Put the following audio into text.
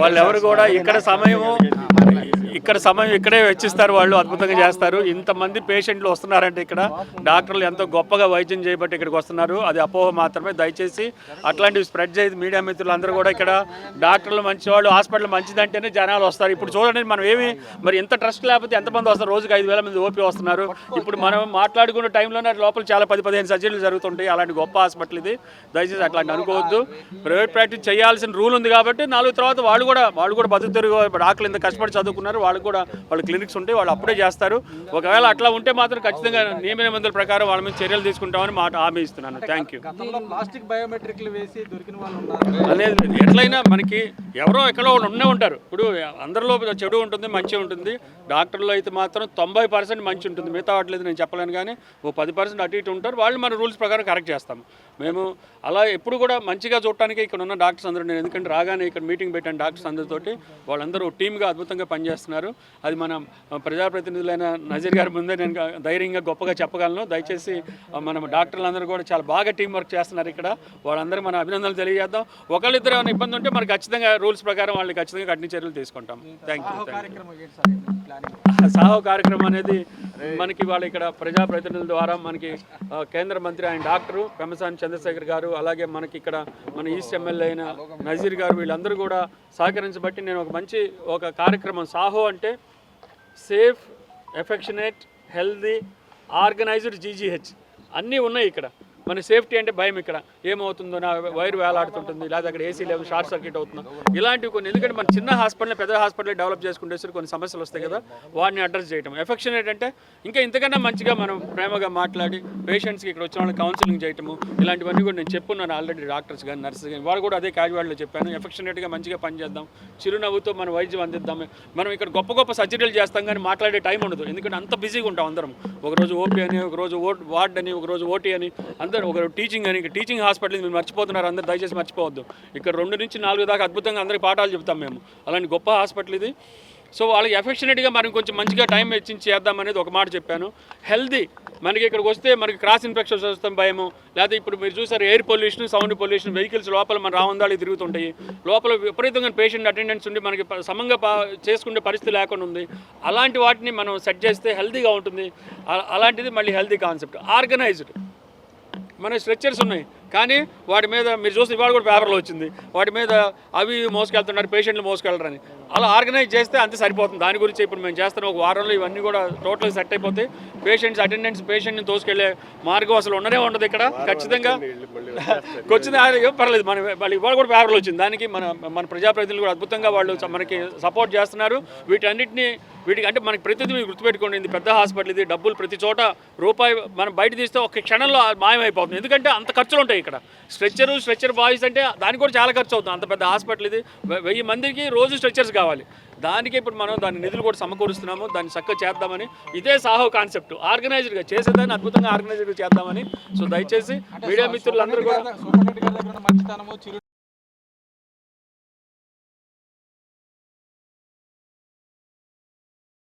వాళ్ళు ఎవరు కూడా ఇక్కడ సమయము ఇక్కడ సమయం ఇక్కడే వెచ్చిస్తారు వాళ్ళు అద్భుతంగా చేస్తారు. ఇంతమంది పేషెంట్లు వస్తున్నారంటే ఇక్కడ డాక్టర్లు ఎంతో గొప్పగా వైద్యం చేయబట్టి ఇక్కడికి వస్తున్నారు. అది అపోహ మాత్రమే. దయచేసి అట్లాంటివి స్ప్రెడ్ చేయదు మీడియా మిత్రులు అందరూ కూడా ఇక్కడ డాక్టర్లు మంచివాళ్ళు హాస్పిటల్ మంచిదంటేనే జనాలు వస్తారు. ఇప్పుడు చూడండి మనం ఏమి మరి ఎంత ట్రస్ట్ లేకపోతే ఎంతమంది వస్తారు? రోజుకి ఐదు వేల మంది ఓపీ వస్తున్నారు. ఇప్పుడు మనం మాట్లాడుకున్న టైంలోనే లోపల చాలా పది పదిహేను సర్జరీలు జరుగుతుంటాయి. అలాంటి గొప్ప హాస్పిటల్ ఇది. దయచేసి అట్లాంటి అనుకోవద్దు. ప్రైవేట్ ప్రాక్టీస్ చేయాల్సిన రూల్ ఉంది కాబట్టి నాలుగు తర్వాత వాళ్ళు కూడా వాళ్ళు కూడా బతుకుతారు. డాక్టర్లు ఇంత కష్టపడి చదువుకున్నారు. వాళ్ళకి కూడా వాళ్ళ క్లినిక్స్ ఉంటాయి వాళ్ళు అప్పుడే చేస్తారు. ఒకవేళ అట్లా ఉంటే మాత్రం ఖచ్చితంగా నియమ నిబంధనల ప్రకారం వాళ్ళ మీద చర్యలు తీసుకుంటామని మాట హామీ ఇస్తున్నాను. థ్యాంక్ యూ ప్లాస్టిక్ బయోమెట్రిక్లు వేసి దొరికిన వాళ్ళు ఉన్నారు. అనేది ఎట్లయినా మనకి ఎవరో ఎక్కడో ఉండే ఉంటారు. ఇప్పుడు అందరిలో చెడు ఉంటుంది మంచి ఉంటుంది. డాక్టర్లో అయితే మాత్రం తొంభై పర్సెంట్ మంచి ఉంటుంది. మిగతా వాటిలేదు నేను చెప్పలేను కానీ ఓ పది పర్సెంట్ అటు ఇటు ఉంటారు. వాళ్ళు మన రూల్స్ ప్రకారం కరెక్ట్ చేస్తాము. మేము అలా ఎప్పుడు కూడా మంచిగా చూడటానికి ఇక్కడ ఉన్న డాక్టర్స్ అందరూ నేను ఎందుకంటే రాగానే ఇక్కడ మీటింగ్ పెట్టాను డాక్టర్స్ అందరితోటి. వాళ్ళందరూ టీమ్గా అద్భుతంగా పనిచేస్తున్నారు. అది మన ప్రజాప్రతినిధులైన నజీర్ గారి ముందే నేను ధైర్యంగా గొప్పగా చెప్పగలను. దయచేసి మన డాక్టర్లందరూ కూడా చాలా బాగా టీం వర్క్ చేస్తున్నారు ఇక్కడ. వాళ్ళందరూ మన అభినందనలు తెలియజేద్దాం. ఒకళ్ళిద్దరు ఏమైనా ఇబ్బంది ఉంటే మనకి ఖచ్చితంగా రూల్స్ ప్రకారం వాళ్ళకి ఖచ్చితంగా కఠిన చర్యలు తీసుకుంటాం. థ్యాంక్ యూ సాహో కార్యక్రమం అనేది మనకి వాళ్ళ ఇక్కడ ప్రజాప్రతినిధుల ద్వారా మనకి కేంద్ర మంత్రి ఆయన డాక్టరు పెమ్మసాని చంద్రశేఖర్ గారు అలాగే మనకి ఇక్కడ మన ఈస్ట్ ఎమ్మెల్యే అయిన నజీర్ గారు వీళ్ళందరూ కూడా సహకరించబట్టి నేను ఒక మంచి ఒక కార్యక్రమం సాహో అంటే safe affectionate healthy organised GGH అన్నీ ఉన్నాయి ఇక్కడ. మన సేఫ్టీ అంటే భయం ఇక్కడ. ఏమవుతుందో నా వైర్ వేలాడుతుంటుంది లేదా అక్కడ ఏసీ లేదు షార్ట్ సర్క్యూట్ అవుతుందో. ఇలాంటివి కొన్ని ఎందుకంటే మన చిన్న హాస్పిటల్ పెద్ద హాస్పిటల్ డెవలప్ చేసుకుంటే కొన్ని సమస్యలు వస్తాయి కదా వాటిని అడ్రస్ చేయడం ఎఫెక్షనేట్ అంటే ఇంకా ఇంతకన్నా మంచిగా మనం ప్రేమగా మాట్లాడి పేషెంట్స్కి ఇక్కడ వచ్చిన వాళ్ళకి కౌన్సిలింగ్ చేయటము ఇలాంటివన్నీ కూడా నేను చెప్పున్నాను ఆల్రెడీ డాక్టర్స్ కానీ నర్సెస్ కానీ వాళ్ళు కూడా అదే క్యాజువాల్లో చెప్పాను. ఎఫెక్షనేట్గా మంచిగా పనిచేద్దాం చిరునవ్వుతో మన వైద్యం అందిద్దాం. మనం ఇక్కడ గొప్ప గొప్ప సర్జరీలు చేస్తాం కానీ మాట్లాడే టైం ఉండదు. ఎందుకంటే అంత బిజీగా ఉంటాం అందరం. ఒకరోజు ఓపీ అని ఒకరోజు ఓ వార్డ్ అని ఒకరోజు ఓటీ అని అందరూ ఒక టీచింగ్ అని టీచింగ్ హాస్పిటల్ మీరు మర్చిపోతున్నారు అందరు దయచేసి మర్చిపోవద్దు. ఇక్కడ రెండు నుంచి నాలుగు దాకా అద్భుతంగా అందరికి పాఠాలు చెప్తాం మేము. అలాంటి గొప్ప హాస్పిటల్ ఇది. సో వాళ్ళకి ఎఫెక్షనేట్గా మనం కొంచెం మంచిగా టైం వెచ్చించి చేద్దాం అనేది ఒక మాట చెప్పాను. హెల్దీ మనకి ఇక్కడికి వస్తే మనకి క్రాస్ ఇన్ఫెక్షన్స్ వస్తాం భయము. లేకపోతే ఇప్పుడు మీరు చూసారు air pollution sound pollution vehicles లోపల మన రావందాలు తిరుగుతుంటాయి. లోపల విపరీతంగా పేషెంట్ అటెండెన్స్ ఉండి మనకి సమంగా చేసుకునే పరిస్థితి లేకుండా ఉంది. అలాంటి వాటిని మనం సెట్ చేస్తే హెల్తీగా ఉంటుంది. అలాంటిది మళ్ళీ హెల్తీ కాన్సెప్ట్ ఆర్గనైజ్డ్ మన స్ట్రెచ్చర్స్ ఉన్నాయి. కానీ వాటి మీద మీరు చూస్తే ఇవాళ కూడా పేపర్లో వచ్చింది. వాటి మీద అవి మోసుకెళ్తున్నారు పేషెంట్లు మోసుకెళ్ళరని. అలా ఆర్గనైజ్ చేస్తే అంతే సరిపోతుంది. దాని గురించి ఇప్పుడు మేము చేస్తున్న ఒక వారంలో ఇవన్నీ కూడా టోటల్ సెట్ అయిపోతాయి పేషెంట్స్ అటెండెన్స్ పేషెంట్ని తోసుకెళ్ళే మార్గం అసలు ఉండనే ఉండదు ఇక్కడ. ఖచ్చితంగా వచ్చింది పర్లేదు. మన వాళ్ళు ఇవాళ కూడా పేపర్లో వచ్చింది. దానికి మన మన ప్రజాప్రతినిధులు కూడా అద్భుతంగా వాళ్ళు మనకి సపోర్ట్ చేస్తున్నారు. వీటన్నిటిని వీటికి అంటే మనకి ప్రతిదీ మీరు గుర్తుపెట్టుకోండి. ఇది పెద్ద హాస్పిటల్ ఇది. డబ్బులు ప్రతి చోట రూపాయి మనం బయట తీస్తే ఒక క్షణంలో మాయమైపోతుంది. ఎందుకంటే అంత ఖర్చులు ఉంటాయి ఇక్కడ. స్ట్రెచ్చరు స్ట్రెచ్చర్ బాయ్స్ అంటే దానికి కూడా చాలా ఖర్చు అవుతుంది. అంత పెద్ద హాస్పిటల్ ఇది. వెయ్యి మందికి రోజు స్ట్రెచ్చర్స్ కావాలి. దానికి ఇప్పుడు మనం దాని నిధులు కూడా సమకూరుస్తున్నాము దాన్ని చక్కగా చేద్దామని. ఇదే సాహో కాన్సెప్ట్. ఆర్గనైజ్డ్గా చేసేదాన్ని అద్భుతంగా ఆర్గనైజ్డ్గా చేద్దామని. సో దయచేసి మీడియా మిత్రులందరూ కూడా